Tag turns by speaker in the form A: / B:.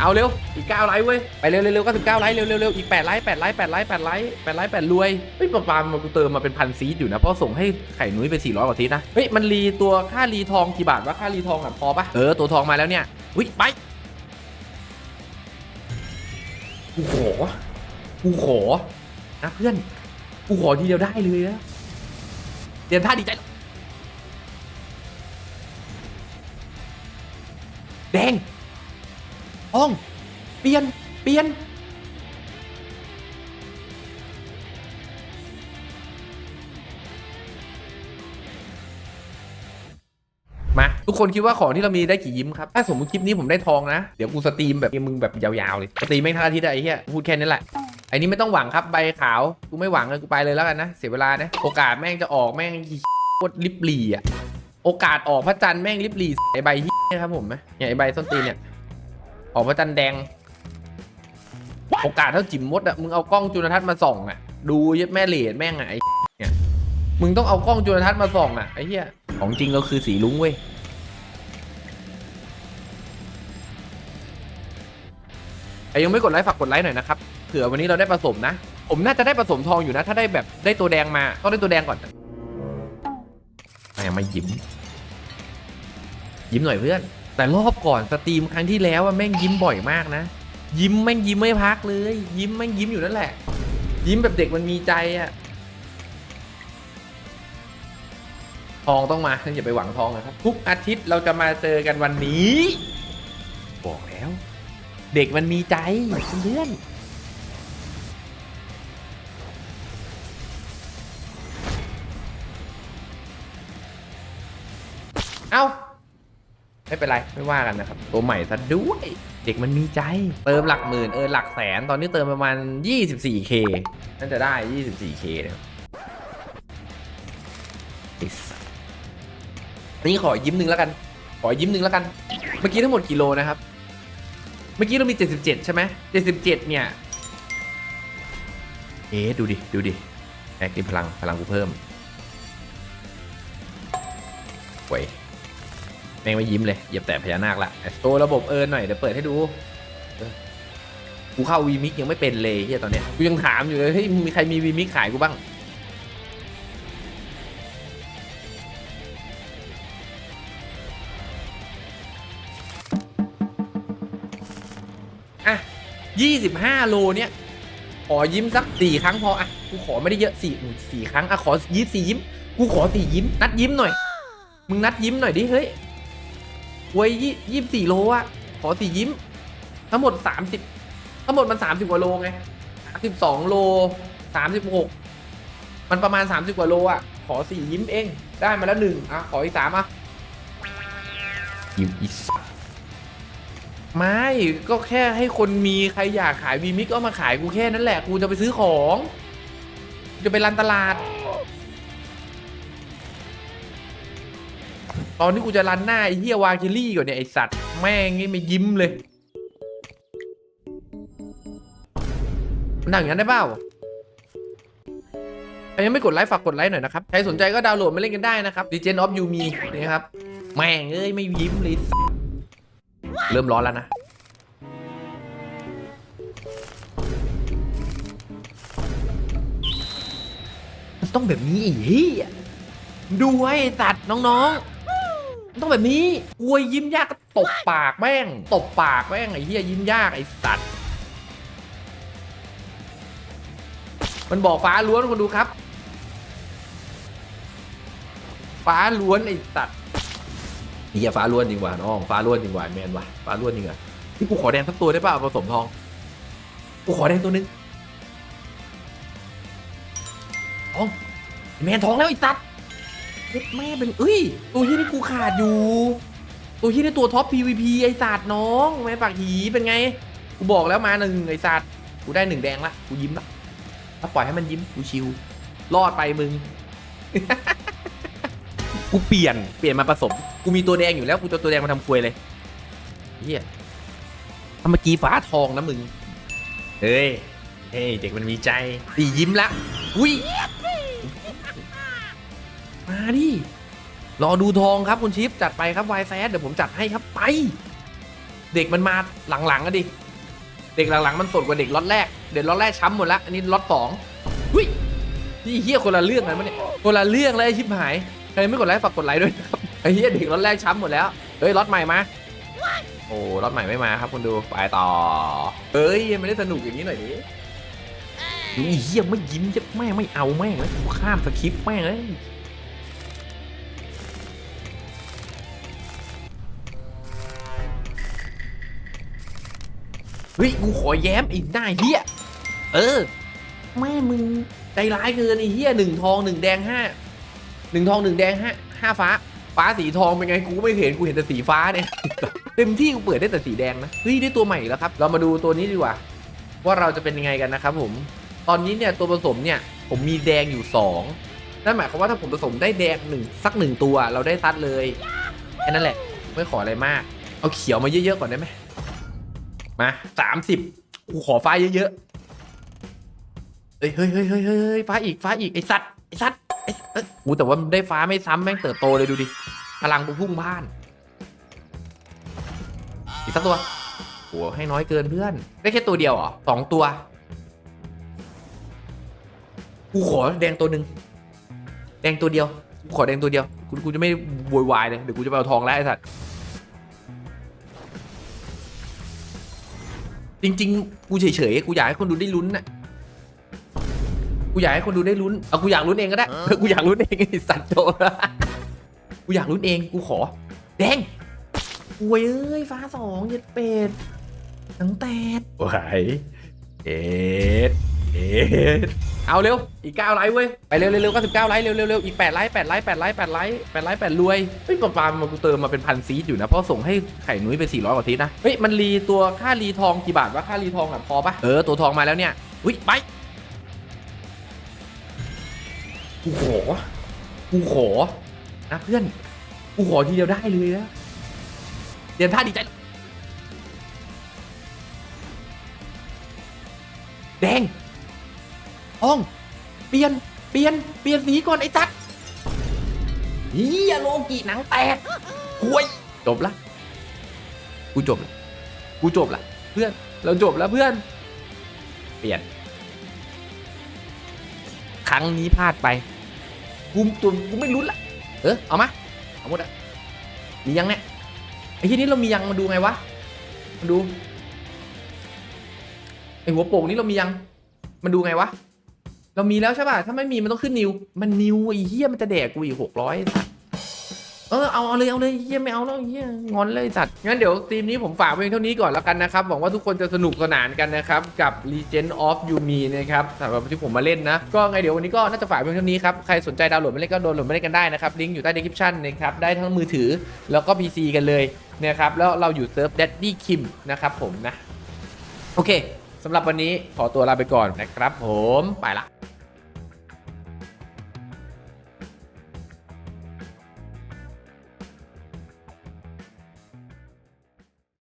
A: เอาเร็ว อีก9ไลค์เว้ย ไปเร็วเร็วเร็วก็ถึง9ไลค์เร็วเร็วเร็วอีก8ไลค์8ไลค์8ไลค์8ไลค์8ไลค์8รวย เฮ้ยปาปามากูเติมมาเป็นพันซีดอยู่นะ เพราะส่งให้ไข่นุ้ยไป400กว่าซีนะ เฮ้ย มันรีตัวค่ารีทองกี่บาทวะค่ารีทองอะพอปะเออ ตัวทองมาแล้วเนี่ยวิไป กูขอ กูขอ นะเพื่อน กูขอทีเดียวได้เลยนะเตรียมท่าดีใจ แดง ห้อง เปลี่ยน เปลี่ยน มา ทุกคนคิดว่าของที่เรามีได้กี่ยิ้มครับ ถ้าสมมติคลิปนี้ผมได้ทองนะ เดี๋ยวกูสตรีมแบบมึงแบบยาวๆเลย สตรีมแม่งทั้งอาทิตย์อะไอ้เหี้ย พูดแค่นี้แหละไอ้นี้ไม่ต้องหวังครับใบขาว กูไม่หวังเลยกูไปเลยแล้วกันนะ เสียเวลานะ โอกาสแม่งจะออกแม่งโคตรลิบหลีอะโอกาสออกพระจันทร์แม่งลิบหลีไอใบเหี้ยครับผมนะเนี่ยไอใบส้นตีนเนี่ย ออกพระจันทร์แดง โอกาสเท่าจิ๋มมดอะมึงเอากล้องจุลทรรศน์มาส่องอะดูยัดแม่เหรียญแม่งอะไอ้เนี่ยมึงต้องเอากล้องจุลทรรศน์มาส่องอะไอ้เหี้ยของจริงเราคือสีลุ้งเว้ยไอ้ยังไม่กดไลค์ฝากกดไลค์หน่อยนะครับเผื่อวันนี้เราได้ผสมนะ ผมน่าจะได้ผสมทองอยู่นะ ถ้าได้แบบได้ตัวแดงมาต้องได้ตัวแดงก่อนยังไม่ยิ้ม ยิ้มหน่อยเพื่อน แต่รอบก่อนสตรีมครั้งที่แล้วอะแม่งยิ้มบ่อยมากนะ ยิ้มแม่งยิ้มไม่พักเลย ยิ้มแม่งยิ้มอยู่นั่นแหละ ยิ้มแบบเด็กมันมีใจอะทองต้องมาอย่าไปหวังทองนะครับ ทุกอาทิตย์เราจะมาเจอกันวันนี้ บอกแล้ว เด็กมันมีใจเพื่อนเอ้า ไม่เป็นไรไม่ว่ากันนะครับ ตัวใหม่ซะด้วย เด็กมันมีใจ เติมหลักหมื่นเออหลักแสน ตอนนี้เติมประมาณ 24k น่าจะได้ 24k เนี่ยนี่ขอยิ้มหนึ่งแล้วกัน ขอยิ้มหนึ่งแล้วกัน เมื่อกี้ทั้งหมดกี่โลนะครับ เมื่อกี้เรามี 77 ใช่ไหม77 เนี่ย เอ๊ดูดิ ดูดิแอคทีพลัง พลังกูเพิ่มเว้ย แม่งไม่ยิ้มเลยเหยียบแต่พญานาคละโชว์ระบบเอิร์นหน่อยเดี๋ยวเปิดให้ดูกูเข้าวีมิกยังไม่เป็นเลยเฮียตอนเนี้ยกูยังถามอยู่เลยเฮ้ยมีใครมีวีมิกขายกูบ้างอะยี่สิบห้าโลเนี้ยขอยิ้มสักสี่ครั้งพออะกูขอไม่ได้เยอะสี่สี่ครั้งอะขอยิ้มสี่ยิ้ม กูขอสี่ยิ้ม นัดยิ้มหน่อย มึงนัดยิ้มหน่อยดิเฮ้ย เว้ยยี่ยี่สี่โลอะขอสี่ยิ้ม ทั้งหมดสามสิบทั้งหมดมันสามสิบกว่าโลไงสามสิบสองโลสามสิบหกมันประมาณสามสิบกว่าโลอะขอสี่ยิ้มเอง ได้มาแล้วหนึ่งอะขออีกสามอะยิ้มอีสไม่ก็แค่ให้คนมีใครอยากขายวีมิกก็มาขายกูแค่นั้นแหละ กูจะไปซื้อของกูจะไปรันตลาด ตอนที่กูจะรันหน้าไอ้เฮียวาคิลี่ก่อนเนี่ยไอสัตว์แม่งนี่ไม่ยิ้มเลยมันหนังอย่างนั้นได้เปล่าใครยังไม่กดไลค์ฝากกดไลค์หน่อยนะครับ ใครสนใจก็ดาวน์โหลดมาเล่นกันได้นะครับ Legend of Yumi นี่ครับ แม่งเอ้ยไม่ยิ้มเลยสัตว์เริ่มร้อนแล้วนะ มันต้องแบบนี้ไอ้เหี้ยดูไว้ไอ้สัตว์น้องๆ ต้องแบบนี้กวยยิ้มยากก็ตบปากแม่ง ตบปากแม่งไอ้เหี้ยยิ้มยากไอ้สัตว์ มันบอกฟ้าล้วนคนดูครับ ฟ้าล้วนไอ้สัตว์เหี้ยฟ้าล้วนจริงว่ะน้องฟ้าล้วนจริงว่ะแมนว่ะฟ้าล้วนจริงว่ะที่กูขอแดงสักตัวได้ป่ะผสมทอง กูขอแดงตัวนึงทองแมนทองแล้วไอ้สัตว์ เด็ดแม่เป็นเอ้ย ตัวที่นี่กูขาดอยู่ ตัวที่นี่ตัวท็อป PVP ไอศาสตร์น้องแม่ปากหีเป็นไง กูบอกแล้วมาหนึ่งไอศาสตร์กูได้หนึ่งแดงละ กูยิ้มละถ้าปล่อยให้มันยิ้มกูชิว รอดไปมึง กูเปลี่ยน เปลี่ยนมาผสม กูมีตัวแดงอยู่แล้ว กูจะตัวแดงมาทำควยเลยเฮียถ้าเมื่อกี้ฟ้าทองนะมึง เฮ้ย เฮ้ย เด็กมันมีใจตียิ้มละ อุ้ย มาดิ รอดูทองครับคุณชิปจัดไปครับวายแซดเดี๋ยวผมจัดให้ครับไป เด็กมันมาหลังๆอะดิ เด็กหลังๆมันสดกว่าเด็กล็อตแรก เด็กล็อตแรกช้ำหมดละอันนี้ล็อตสองหุ้ยนี่เฮียคนละเรื่องกันมั้เนี่ยคนละเรื่องเลยชิบหายใครไม่กดไลค์ฝากกดไลค์ด้วยนะครับไอ้เฮียเด็กล็อตแรกช้ำหมดแล้วเฮ้ยล็อตใหม่มาโอ้ล็อตใหม่ไม่มาครับคุณดูไปต่อ เอ้ยไม่ได้สนุกอย่างนี้หน่อยดิดูเฮียไม่ยิ้มจะแม่ไม่เอาแม่งแล้วกูข้ามสคริปต์แม่งเลย ฮ้ยกูขอแย้มอีกหน้าเฮียเออ แม่มึงใจร้ายเกินไอ้เฮียหนึ่งทองหนึ่งแดงห้าหนึ่งทองหนึ่งแดงห้าห้าฟ้า ฟ้าสีทองเป็นไงกูก็ไม่เห็นกูเห็นแต่สีฟ้าเนี่ยเต็มที่กูเปิดได้แต่สีแดงนะเฮ้ยได้ตัวใหม่อีกแล้วครับ เรามาดูตัวนี้ดีกว่า ว่าเราจะเป็นยังไงกันนะครับผม ตอนนี้เนี่ยตัวผสมเนี่ย ผมมีแดงอยู่สองนั่นหมายความว่าถ้าผมผสมได้แดงหนึ่งสักหนึ่งตัวเราได้ซัดเลยแค่นั้นแหละไม่ขออะไรมาก เอาเขียวมาเยอะๆก่อนได้ไหม มาสามสิบกูขอฟ้าเยอะๆเฮ้ยเฮ้ยเฮ้ยเฮ้ยเฮ้ยฟ้าอีกฟ้าอีกไอสัตว์ไอสัตว์ไอ้กูแต่ว่าได้ฟ้าไม่ซ้ำแม่งเติบโตเลยดูดิพลังกูพุ่งพ่าน อีกสักตัวโหให้น้อยเกินเพื่อน ได้แค่ตัวเดียวเหรอสองตัว กูขอแดงตัวหนึ่งแดงตัวเดียวกูขอแดงตัวเดียวกูกูจะไม่โวยวายเลยเดี๋ยวกูจะไปเอาทองแล้วไอ้สัตว์ จริง ๆ กูเฉยๆ กูอยากให้คนดูได้ลุ้นน่ะ กูอยากให้คนดูได้ลุ้น เอากูอยากลุ้นเองก็ได้เออกูอยากลุ้นเองไอ้สัตว์โจกูอยากลุ้นเอง กูขอ แดงโว้ยเอ้ย ฟ้าสองเย็ดเป็ดทั้งแตดไหวเอ็ดเอ็ด เอาเร็ว อีกเก้าไลค์เว้ย ไปเร็วเร็วเร็วก็สิบเก้าไลค์เร็วเร็วเร็วอีกแปดไลค์แปดไลค์แปดไลค์แปดไลค์แปดไลค์แปดรวยเฮ้ยปาปามากูเติมมาเป็นพันซีดอยู่นะ เพราะส่งให้ไข่นุ้ยไปสี่ร้อยกว่าทีนะ เฮ้ย มันรีตัวค่ารีทองกี่บาทวะค่ารีทองอะพอปะเออ ตัวทองมาแล้วเนี่ยอุ้ยไปกูขอกูขอนะเพื่อนกูขอทีเดียวได้เลยนะเตรียมท่าดีใจแดง ทอง เปลี่ยน เปลี่ยน เปลี่ยนสีก่อนไอ้จัดเฮียโลกิหนังแตกห่วยจบละ กูจบละ กูจบละ เพื่อน เราจบแล้วเพื่อน เปลี่ยน ครั้งนี้พลาดไป กูตัวกูไม่ลุ้นละ เออ เอามา เอาหมดอะมียังเนี่ยไอ้ที่นี้เรามียังมาดูไงวะ มาดู ไอ้หัวโป่งนี้เรามียัง มันดูไงวะ เรามีแล้วใช่ป่ะ ถ้าไม่มีมันต้องขึ้นนิว มันนิวไอ้เหี้ยมันจะแดกกูอีกหกร้อยสัตว์เออเอาเอาเลยเอาเลยเหี้ยไม่เอาแล้วเหี้ยงอนเลยสัตว์งั้นเดี๋ยวทีมนี้ผมฝากไว้เพียงเท่านี้ก่อนแล้วกันนะครับหวังว่าทุกคนจะสนุกสนานกันนะครับกับ Legend of Yumi นะครับสำหรับที่ผมมาเล่นนะ ก็ไงเดี๋ยววันนี้ก็น่าจะฝากไว้เพียงเท่านี้ครับใครสนใจดาวน์โหลดมาเล่นก็ดาวน์โหลดมาเล่นกันได้นะครับลิงก์อยู่ใต้ description นะครับได้ทั้งมือถือแล้วก็ PC กันเลยนะครับแล้วเราอยู่เซิร์ฟ Daddy Kim นะครับผมนะโอเคสำหรับวันนี้ขอตัวลาไปก่อนนะครับ ผมไปละ